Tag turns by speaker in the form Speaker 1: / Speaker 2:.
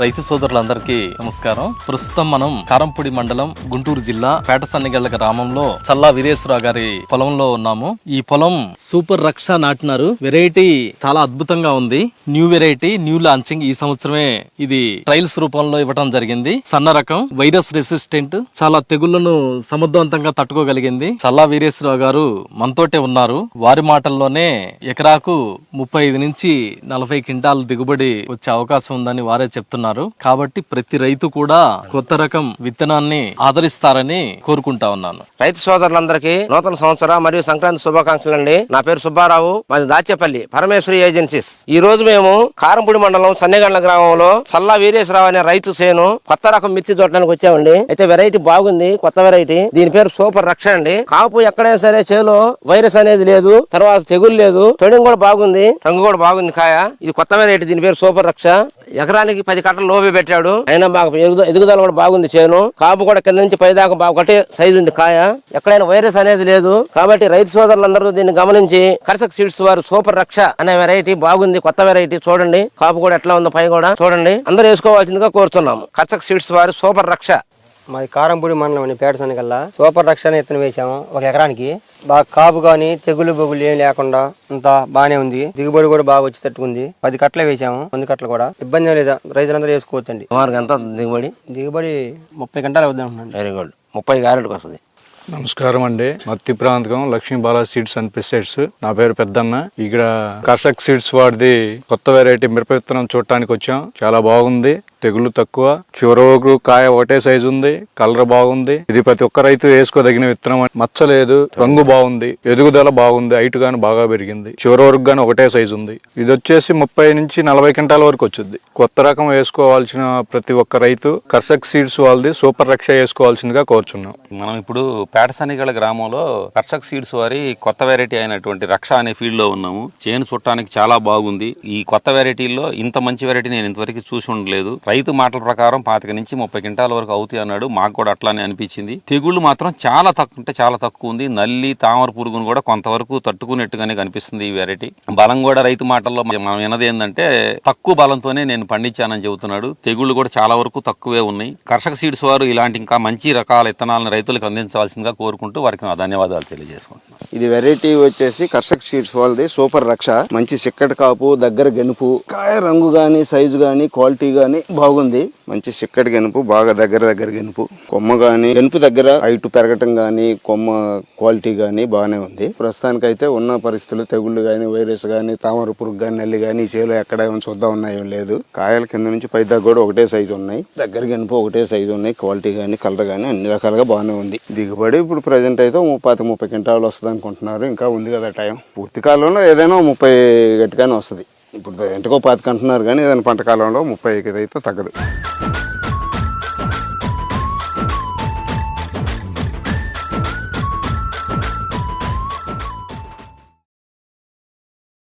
Speaker 1: రైతు సోదరులందరికీ నమస్కారం. ప్రస్తుతం మనం కారంపూడి మండలం గుంటూరు జిల్లా పేటసన్నిగళ్ళ గ్రామంలో చల్లా వీరేశ్వరరావు గారి పొలంలో ఉన్నాము. ఈ పొలం సూపర్ రక్ష నాటినారు. వెరైటీ చాలా అద్భుతంగా ఉంది. న్యూ వెరైటీ న్యూ లాంచింగ్ ఈ సంవత్సరమే ఇది ట్రయల్స్ రూపంలో ఇవ్వడం జరిగింది. సన్న రకం వైరస్ రెసిస్టెంట్ చాలా తెగుళ్ళను సమర్థవంతంగా తట్టుకోగలిగింది. చల్లా వీరేశ్వరరావు గారు మనతోటే ఉన్నారు. వారి మాటల్లోనే ఎకరాకు ముప్పై ఐదు నుంచి నలభై క్వింటాల్ దిగుబడి వచ్చే అవకాశం ఉందని వారే చెప్తున్నారు. కాబట్టి ప్రతి రైతు కూడా కొత్త రకం విత్తనాన్ని ఆదరిస్తారని కోరుకుంటా ఉన్నాను.
Speaker 2: రైతు సోదరులందరికీ నూతన సంవత్సర మరియు సంక్రాంతి శుభాకాంక్షలు అండి. నా పేరు సుబ్బారావు మాది దాచేపల్లి పరమేశ్వరి ఏజెన్సీస్. ఈ రోజు మేము కారంపూడి మండలం సన్నెగండ్ల గ్రామంలో చల్లా వీరేశ్వరరావు అనే రైతు సేను కొత్త రకం మిర్చి చూడడానికి వచ్చామండి. అయితే వెరైటీ బాగుంది కొత్త వెరైటీ. దీని పేరు సూపర్ రక్ష అండి. కాపు ఎక్కడైనా సరే చేలో వైరస్ అనేది లేదు తర్వాత తెగులు లేదు. తొడిం కూడా బాగుంది రంగు కూడా బాగుంది కాయ. ఇది కొత్త వెరైటీ దీని పేరు సూపర్ రక్ష. ఎకరానికి పది కట్టలు లోపే పెట్టాడు. అయినా మాకు ఎదుగుదల కూడా బాగుంది చేను. కాపు కూడా కింద నుంచి పై దాకా బాగా ఒకటే సైజు ఉంది కాయ. ఎక్కడైనా వైరస్ అనేది లేదు. కాబట్టి రైతు సోదరులందరూ దీన్ని గమనించి కర్షక్ సీడ్స్ వారు సూపర్ రక్ష అనే వెరైటీ బాగుంది. కొత్త వెరైటీ చూడండి. కాపు కూడా ఎట్లా ఉందో పై కూడా చూడండి. అందరూ వేసుకోవాల్సిందిగా కోరుతున్నాము. కర్షక్ సీడ్స్ వారు సూపర్ రక్ష.
Speaker 3: మాది కారంపూడి మండలం అండి పేటసని కల్లా సూపర్ రక్షణ ఇత్తనం వేసాము ఒక ఎకరానికి. బాగా కాపు కానీ తెగులు బొగులు ఏం లేకుండా అంతా బాగానే ఉంది. దిగుబడి కూడా బాగా వచ్చి తట్టుకుంది పది కట్టలు వేసాము మంది కట్టలు కూడా. ఇబ్బంది లేదా? రైతులందరూ వేసుకోవచ్చండి.
Speaker 2: సుమారుగా ఎంత దిగుబడి?
Speaker 3: దిగుబడి ముప్పై గంటలు అవుద్దాం అనుకుంటున్నాను.
Speaker 2: వెరీ గుడ్ ముప్పై గ్యారెంట్కి వస్తుంది.
Speaker 4: నమస్కారం అండి. మత్తి ప్రాంతకం Lakshmi Bala seeds and pesticides. నా పేరు పెద్దన్న. ఇక్కడ కర్షక్ సీడ్స్ వాడిది కొత్త వెరైటీ మిరప విత్తనం చూడటానికి వచ్చాం. చాలా బాగుంది. తెగులు తక్కువ. చివరకు కాయ ఒకటే సైజు ఉంది కలర్ బాగుంది. ఇది ప్రతి ఒక్క రైతు వేసుకోదగిన విత్తనం మచ్చలేదు. రంగు బాగుంది ఎదుగుదల బాగుంది హైట్ గాని బాగా పెరిగింది. చివరి వరకు గాని ఒకటే సైజు ఉంది. ఇది వచ్చేసి ముప్పై నుంచి నలభై క్వింటాల వరకు వచ్చింది. కొత్త రకం వేసుకోవాల్సిన ప్రతి ఒక్క రైతు కర్షక్ సీడ్స్ వాళ్ళది సూపర్ రక్ష వేసుకోవాల్సిందిగా కోరుచున్నాం.
Speaker 5: మనం ఇప్పుడు పేటసనిగల గ్రామంలో కర్షక్ సీడ్స్ వారి కొత్త వెరైటీ అయినటువంటి రక్ష అనే ఫీల్డ్లో ఉన్నాము. చేను చుట్టానికి చాలా బాగుంది. ఈ కొత్త వెరైటీల్లో ఇంత మంచి వెరైటీ నేను ఇంతవరకు చూసి ఉండలేదు. రైతు మాటల ప్రకారం పాతిక నుంచి ముప్పై క్వింటాల వరకు అవుతాయి అన్నాడు. మాకు కూడా అట్లానే అనిపించింది. తెగుళ్ళు మాత్రం చాలా తక్కువ అంటే చాలా తక్కువ ఉంది. నల్లి తామర పురుగును కూడా కొంతవరకు తట్టుకునేట్టుగానే కనిపిస్తుంది ఈ వెరైటీ బలం కూడా రైతు మాటల్లో మనం విన్నది ఏంటంటే తక్కువ బలంతోనే నేను పండించానని చెబుతున్నాడు. తెగుళ్ళు కూడా చాలా వరకు తక్కువే ఉన్నాయి. కర్షక సీడ్స్ వారు ఇలాంటి ఇంకా మంచి రకాల విత్తనాలను రైతులకు అందించవలసిందిగా కోరుకుంటూ వారికి నా ధన్యవాదాలు తెలియజేసుకుంటున్నాను.
Speaker 6: ఇది వెరైటీ వచ్చేసి కర్షక సీడ్స్ వాళ్ళది. సూపర్ రక్ష. మంచి చిక్కటి కాపు దగ్గర గెనుపు కాయ రంగు కానీ సైజు కానీ క్వాలిటీ కానీ బాగుంది. మంచి చిక్కటి గెనుపు బాగా దగ్గర దగ్గర గెనుపు. కొమ్మ కానీ గెనుపు దగ్గర హైట్ పెరగటం కానీ కొమ్మ క్వాలిటీ కానీ బాగానే ఉంది. ప్రస్తుతానికైతే ఉన్న పరిస్థితులు తెగుళ్ళు కానీ వైరస్ కానీ తామర పురుగు గాని నల్లి కానీ ఈ చేలో ఎక్కడ ఏమైనా చూద్దాం ఉన్నాయో లేదు. కాయల కింద నుంచి పై కూడా ఒకటే సైజు ఉన్నాయి. దగ్గర గెనుపు ఒకటే సైజు ఉన్నాయి. క్వాలిటీ కానీ కలర్ కానీ అన్ని రకాలుగా బాగానే ఉంది. దిగుబడి ఇప్పుడు ప్రజెంట్ అయితే ముప్పై ముప్పై క్వింటాలు వస్తుంది అనుకుంటున్నారు ఇంకా ఉంది కదా టైం. పూర్తి కాలంలో ఏదైనా ముప్పై గట్టుగానే వస్తుంది. ఇప్పుడు ఎంటకో పాతిక అంటున్నారు కానీ ఏదైనా పంట కాలంలో ముప్పై అయితే తగ్గదు.